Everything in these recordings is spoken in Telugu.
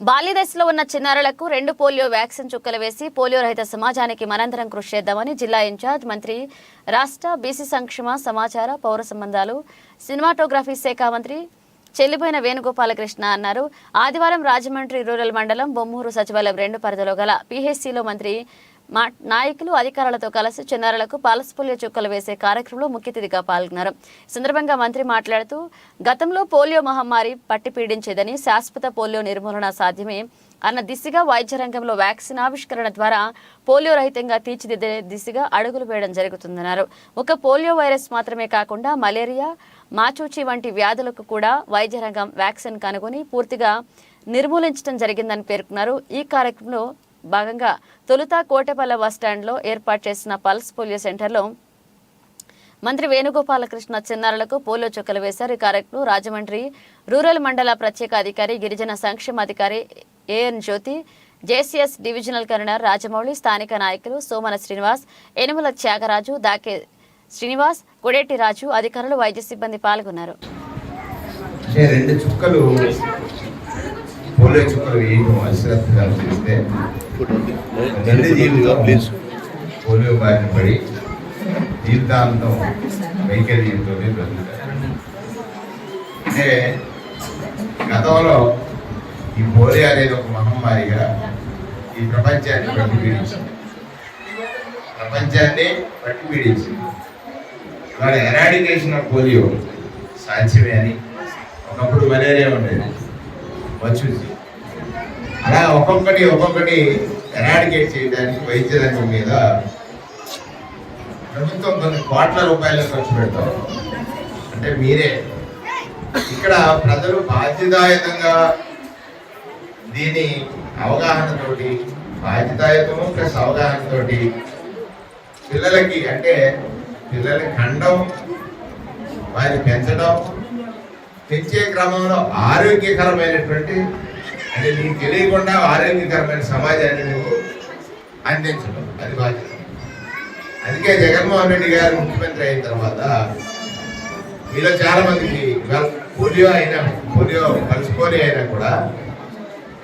బాల్య దశలో ఉన్న చిన్నారులకు రెండు పోలియో వ్యాక్సిన్ చుక్కలు వేసి పోలియో రహిత సమాజానికి మనందరం కృషి చేద్దామని జిల్లా ఇన్ఛార్జ్ మంత్రి రాష్ట్ర బీసీ సంక్షేమ సమాచార పౌర సంబంధాలు సినిమాటోగ్రఫీ శాఖ మంత్రి చెల్లిపోయిన వేణుగోపాలకృష్ణ అన్నారు. ఆదివారం రాజమండ్రి రూరల్ మండలం బొమ్మూరు సచివాలయం రెండు పరిధిలో గల పీహెచ్సిలో మంత్రి మా నాయకులు అధికారులతో కలిసి చిన్నారులకు పాలస్పోలియో చుక్కలు వేసే కార్యక్రమంలో ముఖ్య అతిథిగా పాల్గొన్నారు. ఈ సందర్భంగా మంత్రి మాట్లాడుతూ గతంలో పోలియో మహమ్మారి పట్టి పీడించేదని శాశ్వత పోలియో నిర్మూలన సాధ్యమే అన్న దిశగా వైద్య రంగంలో వ్యాక్సిన్ ఆవిష్కరణ ద్వారా పోలియో రహితంగా తీర్చిదిద్దే దిశగా అడుగులు వేయడం జరుగుతుందన్నారు. ఒక పోలియో వైరస్ మాత్రమే కాకుండా మలేరియా మాచూచి వంటి వ్యాధులకు కూడా వైద్య రంగం వ్యాక్సిన్ కనుగొని పూర్తిగా నిర్మూలించడం జరిగిందని పేర్కొన్నారు. ఈ కార్యక్రమంలో భాగంగా తొలుత కోటపల్ల బస్టాండ్లో ఏర్పాటు చేసిన పల్స్ పోలియో సెంటర్లో మంత్రి వేణుగోపాలకృష్ణ చిన్నారులకు పోలియో చుక్కలు వేశారు. ఈ కార్యక్రమంలో రాజమండ్రి రూరల్ మండల ప్రత్యేక అధికారి గిరిజన సంక్షేమ అధికారి AN Jyoti JCS divisional convener Rajamouli స్థానిక నాయకులు సోమన శ్రీనివాస్ ఎనుమల త్యాగరాజు దాకే శ్రీనివాస్ కొడేటి రాజు అధికారులు వైద్య సిబ్బంది పాల్గొన్నారు. రెండు చుక్కలు పోలియో చుక్కలు వేయడం అశ్రద్ధగా చేస్తే పోలియో బారిన పడి జీవితాంతం బ్రతుకుతారు. అంటే గతంలో ఈ పోలియో అనేది ఒక మహమ్మారిగా ఈ ప్రపంచాన్ని పట్టి పీడించింది ప్రపంచాన్ని పట్టి పీడించింది వాళ్ళ ఎరాడికేషన్ ఆఫ్ పోలియో సాధ్యమే అని ఒకప్పుడు మలేరియా ఉండేది. వచ్చుసి అలా ఒక్కొక్కటి ఒక్కొక్కటి ఎరాడికేట్ చేయడానికి వైద్య రంగం మీద ప్రభుత్వం కొన్ని కోట్ల రూపాయలు ఖర్చు పెడతాం. అంటే మీరే. ఇక్కడ ప్రజలు బాధ్యతాయుతంగా దీని అవగాహనతోటి బాధ్యతాయుతము ప్లస్ అవగాహనతోటి పిల్లలకి అంటే పిల్లలకి కండం వారిని పెంచడం పెంచే క్రమంలో ఆరోగ్యకరమైనటువంటి అంటే నీకు తెలియకుండా ఆరోగ్యకరమైన సమాజాన్ని నువ్వు అందించడం. అది బాధ్యత. అందుకే జగన్మోహన్ రెడ్డి గారు ముఖ్యమంత్రి అయిన తర్వాత మీలో చాలా మందికి పోలియో అయినా పోలియో పల్స్ పోలియో అయినా కూడా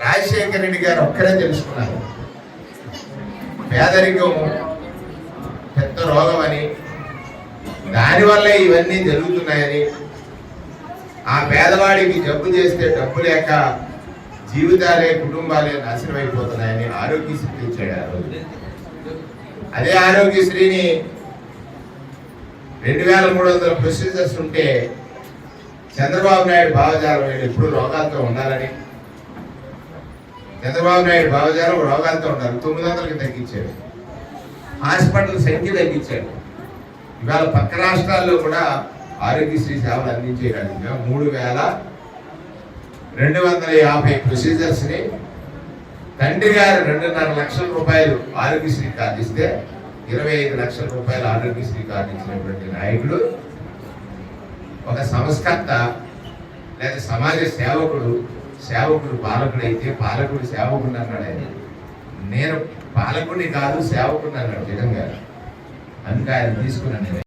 రాజశేఖర రెడ్డి గారు ఒక్కడే తెలుసుకున్నారు. పేదరికం పెద్ద రోగం అని దానివల్ల ఇవన్నీ జరుగుతున్నాయని ఆ పేదవాడికి జబ్బు చేస్తే డబ్బు లేక జీవితాలే కుటుంబాలే నాశనం అయిపోతున్నాయని ఆరోగ్యశ్రీ తెచ్చాడు ఆ రోజు. అదే ఆరోగ్యశ్రీని రెండు వేల మూడు వందల ప్రొసీజర్స్ ఉంటే చంద్రబాబు నాయుడు భావజాలం ఎప్పుడు రోగాలతో ఉండాలని. చంద్రబాబు నాయుడు భావజాలం రోగాలతో ఉండాలి తొమ్మిది వందలకి తగ్గించాడు. హాస్పిటల్ సంఖ్య తగ్గించాడు. ఇవాళ పక్క రాష్ట్రాల్లో కూడా ఆరోగ్యశ్రీ సేవలు అందించేయడానికి మూడు వేల రెండు వందల యాభై ప్రొసీజర్స్ని తండ్రి గారు రెండున్నర లక్షల రూపాయలు ఆరోగ్యశ్రీ కార్డు ఇస్తే ఇరవై ఐదు లక్షల రూపాయలు ఆరోగ్యశ్రీ కార్డు ఇచ్చినటువంటి నాయకుడు ఒక సంస్కర్త లేదా సమాజ సేవకుడు సేవకుడు పాలకుడు అయితే పాలకుడు సేవకుడు అన్నాడు ఆయన. నేను పాలకుడిని కాదు సేవకుడు అన్నాడు జగన్ గారు. అందుకే ఆయన తీసుకున్నాను